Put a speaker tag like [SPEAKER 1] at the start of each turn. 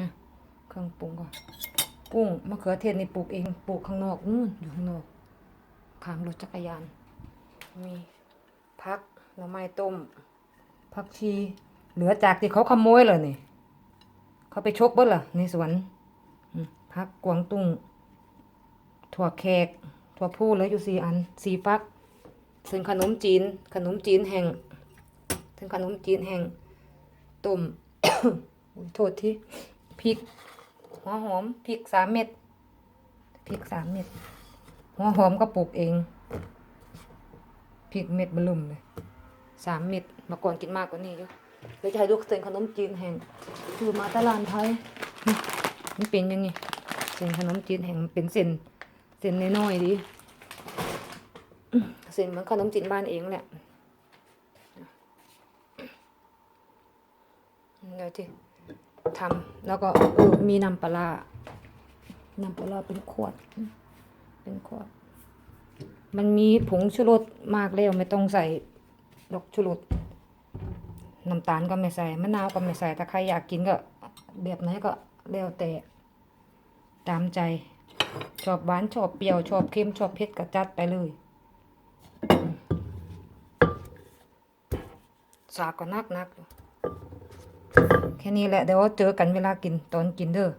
[SPEAKER 1] นะเครื่องปรุงก่อนกุ้งมะเขือเทศนี่ปลูกเองปลูกข้างนอกนู่นอยู่ข้างนอกข้างรถจักรยาน มีพักหน่อไม้ต้มผักชี เหลือจากที่เขาขโมยเลยนี่เขาไปชกเบิ้ลล่ะในสวนอืมพักกวางตุ้งถั่วแขกถั่วพูเหลืออยู่สี่อันสี่ฟักซึ่งขนมจีน ขนมจีนแห้งถึงขนมจีนแห้งต้มโทษที่ พริก หัวหอมพริกสามเม็ดพริกสามเม็ดหัวหอมก็ปลูกเองพริกเม็ดบะลุมเลยสามเม็ดมาก่อนกินมากกว่านี้เยอะเลยจะให้ดูเส้นขนมจีนแห้งคือมาตลาดไทยนี่มันเป็นยังไงเส้นขนมจีนแห้งเป็นเส้นเส้นน้อยๆดีอื้อเส้นเหมือนขนมจีนบ้านเองแหละเดี๋ยวที่ ทำแล้วก็เออมีน้ำปลาน้ำปลาเป็นขวด เป็นขวด มันมีผงชูรสมากแล้วไม่ต้องใส่ดอกชูรสน้ำตาลก็ไม่ใส่มะนาวก็ไม่ใส่ถ้าใครอยากกินก็ แบบไหนก็แล้วแต่ตามใจชอบหวานชอบเปรี้ยวชอบเค็มชอบเผ็ดก็จัดไปเลยสากก็นักนักอยู่ แค่นี้แหละเดี๋ยวเจอกันเวลากินตอนกินเด้อ